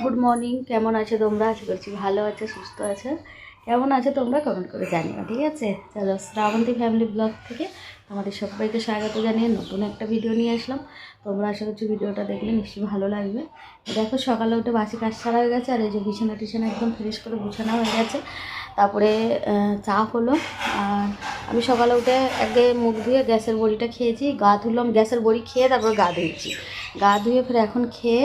Good morning কেমন আছো তোমরা? আশা করছি ভালো আছে, সুস্থ আছে। কেমন আছো তোমরা? কমেন্ট করে জানিও, ঠিক আছে? চলো, শ্রাবন্তী ফ্যামিলি ব্লগ থেকে আমাদের সবাইকে স্বাগত জানিয়ে নতুন একটা ভিডিও নিয়ে আসলাম। তোমরা আশা করছি ভিডিওটা দেখলে নিশ্চয়ই ভালো লাগবে। দেখো, সকালে উঠে বাসি কাজ ছাড়া হয়ে গেছে, আর এই যে বিছানা টিছানা একদম ফ্রেশ করে গুছানো হয়ে গেছে। তারপরে চা হলো। আর আমি সকালে উঠে আগে মুখ ধুয়ে গ্যাসের বড়িটা খেয়েছি, গা ধুলাম, গ্যাসের বড়ি খেয়ে তারপর গা ধুয়েছি। গা ধুয়ে ফের এখন খেয়ে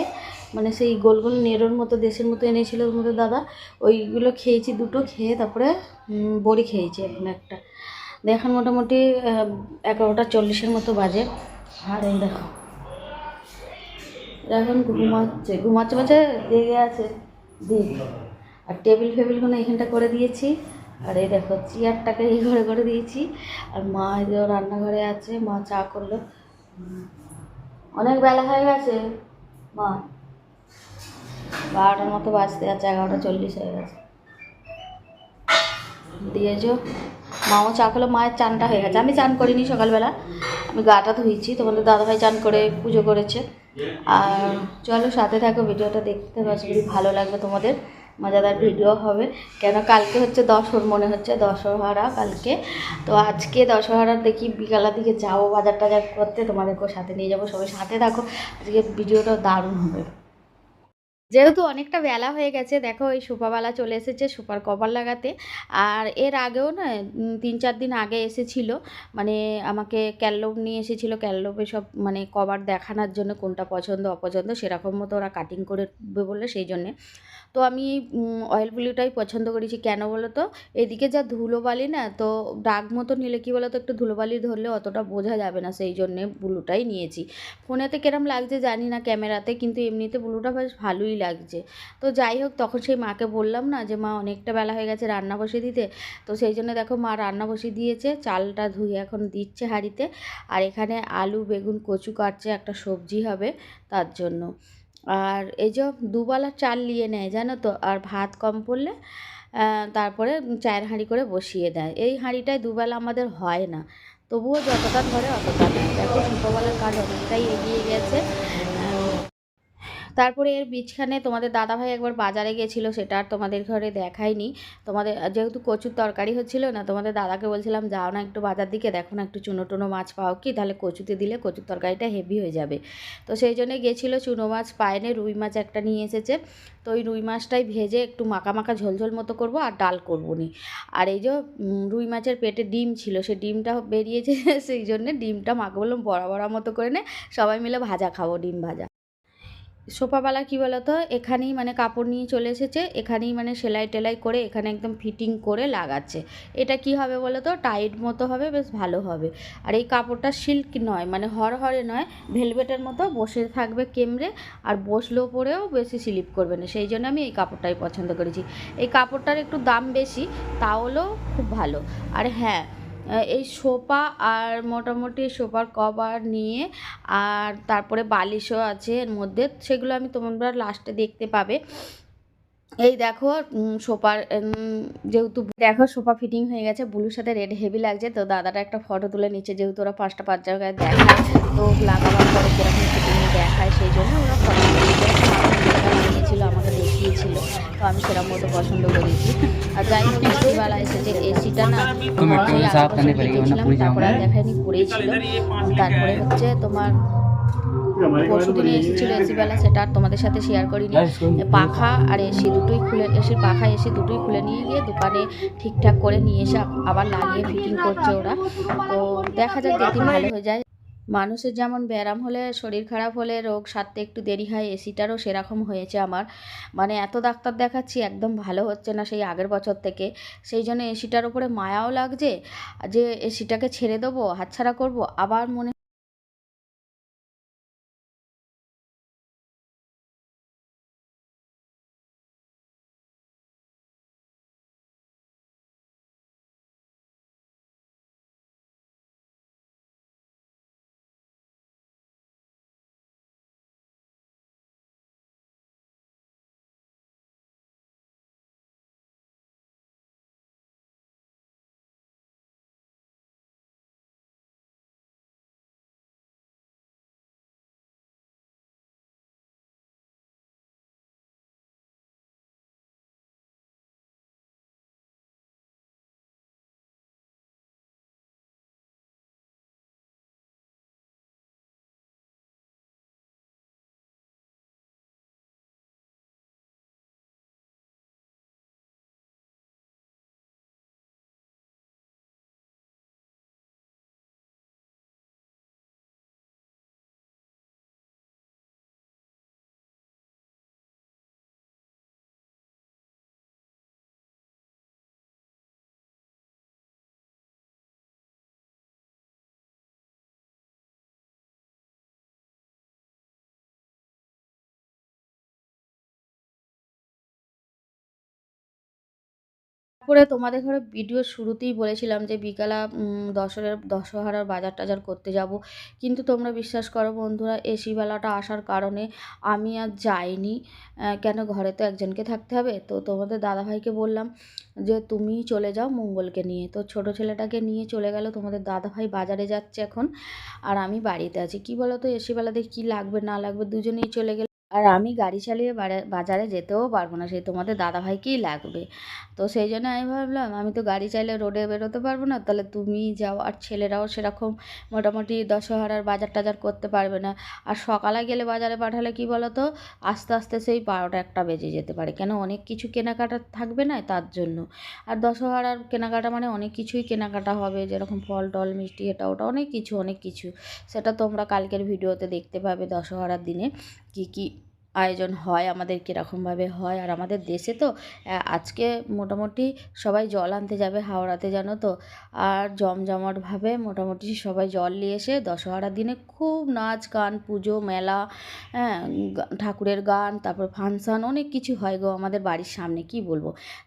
মানে সেই গোল গোল নেড়োর মতো, দেশের মতো এনেছিল মতো দাদা। ওইগুলো খেয়েছি, দুটো খেয়ে তারপরে বড়ি খেয়েছি এখন একটা। দেখেন মোটামুটি এগারোটা চল্লিশের মতো বাজে। আর এই দেখো। এখন ঘুমাচ্ছে। ঘুমাচ্ছে মাঝে জেগে আছে। দেখ আর টেবিল ফেবিলগুলো এখানটা করে দিয়েছি। আর এই দেখো, চেয়ারটাকে এই ঘরে করে দিয়েছি। আর মা যে রান্নাঘরে আছে, মা চা করল। অনেক বেলা হয়ে গেছে। মা বারোটার মতো বাজতে আছে এগারোটা চল্লিশ হয়ে গেছে। দিয়েছ? মাও চা খেলো, মায়ের চানটা হয়ে গেছে। আমি চান করিনি সকালবেলা। আমি গাটা ধুইছি তোমাদের দাদাভাই চান করে পুজো করেছে। আর চলো সাথে থাকো, ভিডিওটা দেখতে পাচ্ছি ভালো লাগবে তোমাদের। মজাদার ভিডিও হবে। কেন কালকে হচ্ছে দশর মনে হচ্ছে দশহরা কালকে। তো আজকে দশহরার দেখি বিকালের দিকে যাব বাজার টাজার করতে। তোমাদেরকেও সাথে নিয়ে যাব, সবাই সাথে থাকো। আজকে ভিডিওটা দারুণ হবে। যেহেতু অনেকটা বেলা হয়ে গেছে, দেখো এই সুপাবালা চলে এসেছে সুপার কভার লাগাতে। আর এর আগেও না তিন চার দিন আগে এসেছিল মানে আমাকে ক্যাল্লোভ নিয়ে এসেছিল ক্যাল্লোভে সব মানে কভার দেখানোর জন্য কোনটা পছন্দ, অপছন্দ সেরকম মতো ওরা কাটিং করে দেবে বলে সেই জন্যে। তো আমি এই অয়েল ব্লুটাই পছন্দ করেছি। কেন বলো তো এদিকে যা ধুলোবালি না, তো ডাক মতো নিলে কি বলো তো একটু ধুলোবালি ধরলে অতটা বোঝা যাবে না। সেই জন্যে ব্লুটাই নিয়েছি। ফোনেতে কেরম লাগছে জানি না, ক্যামেরাতে, কিন্তু এমনিতে ব্লুটা বেশ ভালোই লাগছে। তো যাই হোক, তখন সেই মাকে বললাম না যে, মা, অনেকটা বেলা হয়ে গেছে রান্না বসিয়ে দিতে। তো সেই জন্য দেখো, মা রান্না বসিয়ে দিয়েছে, চালটা ধুয়ে এখন দিচ্ছে হাঁড়িতে। আর এখানে আলু, বেগুন, কচু কাটছে, একটা সবজি হবে তার জন্য। আর এই যে দুবেলা চাল নিয়ে নেয়, জানো তো? আর ভাত কম পড়লে তারপরে চায়ের হাঁড়ি করে বসিয়ে দেয়। এই হাঁড়িটাই দুবেলা আমাদের হয় না। তবুও যতটা ধরে অতটা দেখো, ছোটোবেলার কাজ অনেকটাই এগিয়ে গেছে। তারপরে এর বীজখানে তোমাদের দাদাভাই একবার বাজারে গেছিল, সেটা আর তোমাদের ঘরে দেখায়নি। তোমাদের, যেহেতু কচুর তরকারি হচ্ছিল না, তোমাদের দাদাকে বলছিলাম, যাও না একটু বাজার দিকে, দেখো না একটু চুনো টুনো মাছ পাও কি, তাহলে কচুতে দিলে কচুর তরকারিটা হেভি হয়ে যাবে। তো সেই জন্যে গেছিল চুনো মাছ, পায়নে রুই মাছ একটা নিয়ে এসেছে। তো ওই রুই মাছটাই ভেজে একটু মাখা মাখা ঝোলঝোল মতো করব, আর ডাল করব নি। আর এই যে রুই মাছের পেটে ডিম ছিল, সে ডিমটা বেরিয়েছে, সেই জন্যে ডিমটা মাকে বললাম বড়া বড়া মতো করে নে, সবাই মিলে ভাজা খাব, ডিম ভাজা। সোফাওয়ালা কী বলতো? এখানেই মানে কাপড় নিয়ে চলে এসেছে, এখানেই মানে সেলাই টেলাই করে এখানে একদম ফিটিং করে লাগাচ্ছে। এটা কি হবে বলতো? টাইট মতো হবে, বেশ ভালো হবে। আর এই কাপড়টা সিল্ক নয় মানে হরহরে নয়, ভেলভেটের মতো বসে থাকবে কেমড়ে আর বসলেও পরেও বেশি স্লিপ করবে না। সেই জন্য আমি এই কাপড়টাই পছন্দ করেছি। এই কাপড়টার একটু দাম বেশি তাহলেও খুব ভালো। আর হ্যাঁ এই সোফা আর মোটামুটি সোফার কভার নিয়ে আর তারপরে বালিশও আছে এর মধ্যে। সেগুলো আমি তোমরা লাস্টে দেখতে পাবে। এই দেখো সোফার যেহেতু দেখো সোফা ফিটিং হয়ে গেছে, ব্লুর সাথে রেড হেভি লাগছে, তো দাদাটা একটা ফটো তুলে নিচ্ছে, যেহেতু ওরা পাঁচটা পাঁচ জায়গায় দেখায়, তো লাগাবার পরে কীরকম ফিটিং দেখায়, সেই জন্য ওরা ফটো এসেছিল আমাকে দেখিয়েছিল। তো আমি সেরকম মতো পছন্দ করেছি আর যাই হোক বেলা এসেছে এসিটা না দেখেছিলাম তারপরে দেখায়নি পড়েছিল। তারপরে হচ্ছে তোমার পরশু দিনে এসি ছিল এসিবেলা সেটা আর তোমাদের সাথে শেয়ার করিনি। পাখা আর এসি দুটোই খুলে এসির পাখা এসে দুটোই খুলে নিয়ে গিয়ে দোকানে ঠিকঠাক করে নিয়ে এসে আবার লাগিয়ে ফিটিং করছে ওরা। তো দেখা যাক যেদিন ভালো হয়ে যায়। মানুষের যেমন ব্যায়াম হলে শরীর খারাপ হলে রোগ সারতে একটু দেরি হয়, এসিটারও সেরকম হয়েছে আমার। মানে এত ডাক্তার দেখাচ্ছি, একদম ভালো হচ্ছে না সেই আগের বছর থেকে। সেই জন্য এসিটার ওপরে মায়াও লাগছে, যে এসিটাকে ছেড়ে দেবো, হাতছাড়া করব, আবার মনে তারপরে তোমাদের ঘরে ভিডিও শুরুতেই বলেছিলাম যে বিকালা দশরের দশহারার বাজার টাজার করতে যাব। কিন্তু তোমরা বিশ্বাস করো বন্ধুরা এসি বেলাটা আসার কারণে আমি আর যাইনি। কেন ঘরে তো একজনকে থাকতে হবে। তো তোমাদের দাদাভাইকে বললাম যে, তুমি চলে যাও মঙ্গলকে নিয়ে। তো ছোট ছেলেটাকে নিয়ে চলে গেল। তোমাদের দাদাভাই বাজারে যাচ্ছে এখন। আর আমি বাড়িতে আছি। কি বলো তো এসি বেলাতে কী লাগবে না লাগবে দুজনেই চলে গেলে। আর আমি গাড়ি চালিয়ে বাজারে যেতেও পারব না, সেই তোমাদের দাদাভাইকেই লাগবে? তো সেই জন্য আমি ভাবলাম, আমি তো গাড়ি চাইলে রোডে বেরোতে পারব না, তাহলে তুমি যাও আর ছেলেরাও সেরকম মোটামুটি দশহারার বাজার টাজার করতে পারবে না। আর সকালে গেলে বাজারে পাঠালে কি বলো তো আস্তে আস্তে সেই বারোটা একটা বেজে যেতে পারে, কেন অনেক কিছু কেনাকাটা থাকবে না তার জন্য। আর দশহারার কেনাকাটা মানে অনেক কিছুই কেনাকাটা হবে, যেরকম ফল টল, মিষ্টি, এটা ওটা, অনেক কিছু অনেক কিছু। সেটা তোমরা কালকের ভিডিওতে দেখতে পাবে দশহরার দিনে, কী কী আয়োজন হয়, আমাদের কীরকমভাবে হয়। আর আমাদের দেশে তো আজকে মোটামুটি সবাই জল আনতে যাবে হাওড়াতে, জানো তো? আর জমজমাটভাবে মোটামুটি সবাই জল নিয়ে এসে দশহরার দিনে খুব নাচ, গান, পুজো, মেলা হ্যাঁ ঠাকুরের গান, তারপর ফাংশান অনেক কিছু হয় গো আমাদের বাড়ির সামনে, কি বলব?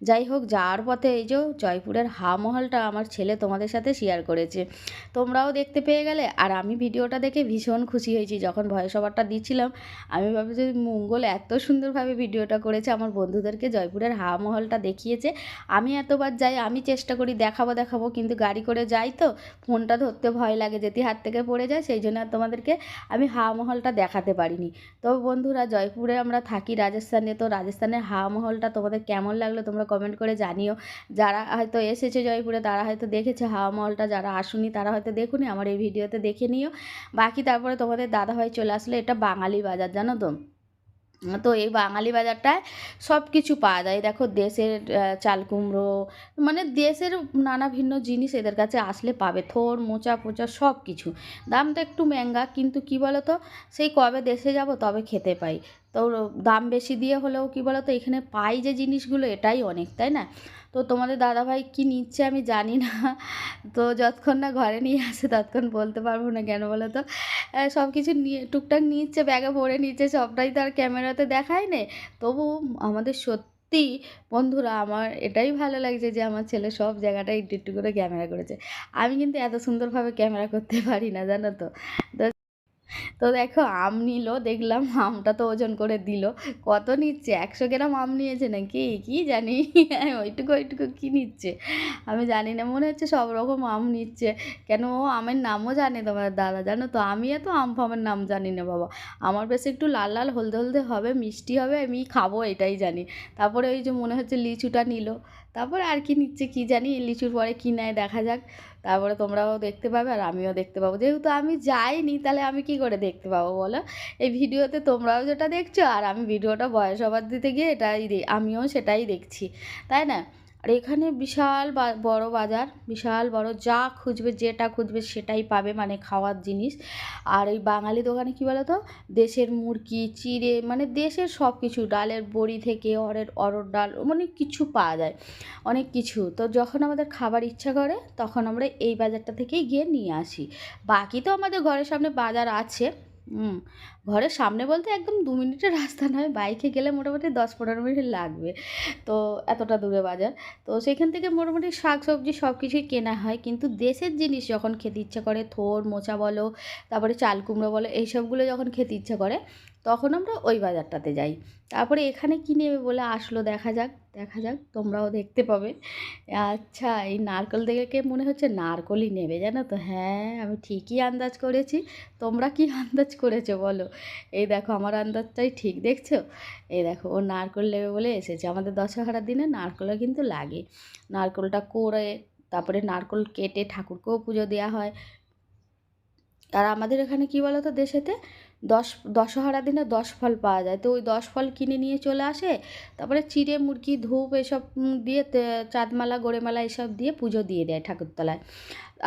যাই হোক, যাওয়ার পথে এই যে জয়পুরের হা মহলটা আমার ছেলে তোমাদের সাথে শেয়ার করেছে। তোমরাও দেখতে পেয়ে গেলে। আর আমি ভিডিওটা দেখে ভীষণ খুশি হয়েছি। যখন ভয়েস ওভারটা দিচ্ছিলাম, আমি ভাবছি মঙ্গল এত সুন্দরভাবে ভিডিওটা করেছে, আমার বন্ধুদেরকে জয়পুরের হাওয়া মহলটা দেখিয়েছে। আমি এতবার যাই, আমি চেষ্টা করি দেখাবো দেখাবো, কিন্তু গাড়ি করে যাই তো, ফোনটা ধরতে ভয় লাগে, যেতে হাত থেকে পড়ে যায়, সেই জন্য আর তোমাদেরকে আমি হাওয়া মহলটা দেখাতে পারিনি। তো বন্ধুরা, জয়পুরে আমরা থাকি রাজস্থানে, তো রাজস্থানের হাওয়া মহলটা তোমাদের কেমন লাগল তোমরা কমেন্ট করে জানিও। যারা হয়তো এসেছে জয়পুরে, তারা হয়তো দেখেছে হাওয়া মহলটা যারা আসুনি, তারা হয়তো দেখুনি, আমার এই ভিডিওতে দেখে নিও। বাকি তারপরে তোমাদের দাদাভাই চলে আসলে, এটা বাঙালি বাজার, জানো তো? তো এই বাঙালি বাজারটায় সব কিছু পাওয়া যায়। দেখো দেশের চাল কুমড়ো মানে দেশের নানা ভিন্ন জিনিস এদের কাছে আসলে পাবে। থোর, মোচা পোচা সব কিছু। দামটা একটু ম্যাঙ্গা, কিন্তু কি বলো তো সেই কবে দেশে যাব তবে খেতে পাই। তো দাম বেশি দিয়ে হলেও কি বলো তো এখানে পাই যে জিনিসগুলো, এটাই অনেক, তাই না? তো তোমাদের দাদাভাই কি নিচ্ছে আমি জানি না। তো যতক্ষণ না ঘরে নিয়ে আসে ততক্ষণ বলতে পারব না কেন বলো তো? সব কিছু নিয়ে, টুকটাক নিচ্ছে, ব্যাগে ভরে নিচ্ছে, সবটাই তো আর ক্যামেরাতে দেখায় নে। তবু আমাদের সত্যি বন্ধুরা, আমার এটাই ভালো লাগছে যে আমার ছেলে সব জায়গাটায় একটু একটু করে ক্যামেরা করেছে। আমি কিন্তু এত সুন্দরভাবে ক্যামেরা করতে পারি না, জানো তো তো দেখো আম নিল, দেখলাম আমটা তো ওজন করে দিল। কত নিচ্ছে? একশো গ্রাম আম নিয়েছে নাকি? কি জানি? ওইটুকু ওইটুকু কী নিচ্ছে? আমি জানি না, মনে হচ্ছে সব রকম আম নিচ্ছে। কেন ও আমের নামও জানে তোমার দাদা? জানো তো, আমি এত আম ফামের নাম জানি না, বাবা। আমার বেশ একটু লাল লাল, হলদে হলদে হবে, মিষ্টি হবে, আমি খাব এটাই জানি। তারপরে ওই যে মনে হচ্ছে লিচুটা নিল। তারপরে আর কি নিচ্ছে কি জানি, লিচুর পরে কী নেয় দেখা যাক। তারপরে তোমরাও দেখতে পাবে আর আমিও দেখতে পাবো। যেহেতু আমি যাইনি, তাহলে আমি কি করে দেখতে পাবো বলো? এই ভিডিওতে তোমরাও যেটা দেখছ আর আমি ভিডিওটা বয়স হবার দিতে গিয়ে এটাই আমিও সেটাই দেখছি। তাই না? আর এখানে বিশাল বড় বাজার, বিশাল বড় যা খুঁজবে, যেটা খুঁজবে সেটাই পাবে মানে খাওয়ার জিনিস। আর এই বাঙালি দোকানে কী বলো তো দেশের মুরগি, চিড়ে মানে দেশের সব কিছু ডালের বড়ি থেকে অরের অরড় ডাল মানে কিছু পাওয়া যায়, অনেক কিছু। তো যখন আমাদের খাবার ইচ্ছা করে, তখন আমরা এই বাজারটা থেকেই গিয়ে নিয়ে আসি। বাকি তো আমাদের ঘরের সামনে বাজার আছে হুম, ঘরের সামনে বলতে একদম দু মিনিটের রাস্তা নয়, বাইকে গেলে মোটামুটি দশ পনেরো মিনিট লাগবে। তো এতটা দূরে বাজার। তো সেখান থেকে মোটামুটি শাক সবজি সব কিছুই কেনা হয়। কিন্তু দেশের জিনিস যখন খেতে ইচ্ছা করে, থোর, মোচা বলো, তারপরে চাল কুমড়ো বলো, এইসবগুলো যখন খেতে ইচ্ছা করে তখন আমরা ওই বাজারটাতে যাই। তারপরে এখানে কী নেবে বলে আসলো দেখা যাক দেখা যাক, তোমরাও দেখতে পাবে। আচ্ছা এই নারকেল দেখে মনে হচ্ছে নারকলই নেবে, জানো তো? হ্যাঁ আমি ঠিকই আন্দাজ করেছি। তোমরা কি আন্দাজ করেছ বলো? এই দেখো, আমার আন্দাজটাই ঠিক, দেখছ? এই দেখো, ও নারকল নেবে বলে এসেছে। আমাদের দশহারার দিনে নারকলও কিন্তু লাগে। নারকলটা করে, তারপরে নারকল কেটে ঠাকুরকেও পুজো দেওয়া হয়। আর আমাদের এখানে কি বলো তো দেশেতে দশ, দশহারা দিনে দশ ফল পাওয়া যায়। তো ওই দশ ফল কিনে নিয়ে চলে আসে, তারপরে চিড়ে, মুরগি, ধূপ এসব দিয়ে চাঁদমালা, গোড়েমালা এসব দিয়ে পুজো দিয়ে দেয় ঠাকুরতলায়।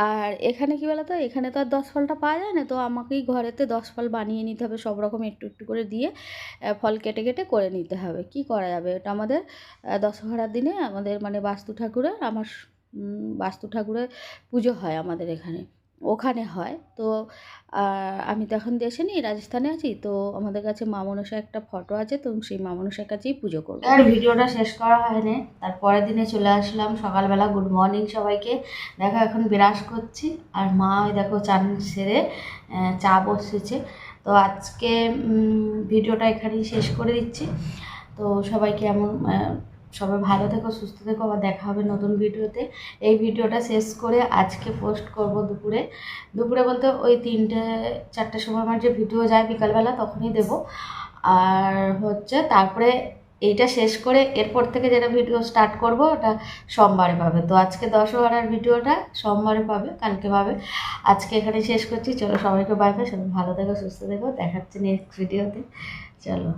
আর এখানে কি বলো তো এখানে তো আর দশ ফলটা পাওয়া যায় না, তো আমাকেই ঘরেতে দশ ফল বানিয়ে নিতে হবে, সব রকম একটু একটু করে দিয়ে ফল কেটে কেটে করে নিতে হবে। কি করা যাবে? এটা আমাদের দশহরার দিনে আমাদের মানে বাস্তু ঠাকুরের, আমার বাস্তু ঠাকুরের পুজো হয় আমাদের এখানে। ওখানে হয়। তো আমি তো এখন দেশে নেই, রাজস্থানে আছি। তো আমাদের কাছে মা মনসা একটা ফটো আছে, তো সেই মা মনসার কাছেই পুজো করব। আর ভিডিওটা শেষ করা হয়নি। তার পরের দিনে চলে আসলাম। সকালবেলা গুড মর্নিং সবাইকে। দেখো, এখন বিরাস করছি। আর মা ওই দেখো চান সেরে চা বসেছে। তো আজকে ভিডিওটা এখানেই শেষ করে দিচ্ছি। তো সবাইকে এমন সবাই ভালো থেকো, সুস্থ থেকো, আবার দেখা হবে নতুন ভিডিওতে। এই ভিডিওটা শেষ করে আজকে পোস্ট করব দুপুরে। দুপুরে বলতে ওই তিনটে, চারটের সময় আমার যে ভিডিও যায় বিকালবেলা তখনই দেব। আর হচ্ছে তারপরে এইটা শেষ করে এরপর থেকে যেটা ভিডিও স্টার্ট করব ওটা সোমবারে পাবে। তো আজকে দশহরার ভিডিওটা সোমবারে পাবে, কালকে পাবে। আজকে এখানে শেষ করছি। চলো সবাইকে বাই বাই সবাই ভালো থেকো, সুস্থ থেকো। দেখাচ্ছে নেক্সট ভিডিওতে চলো।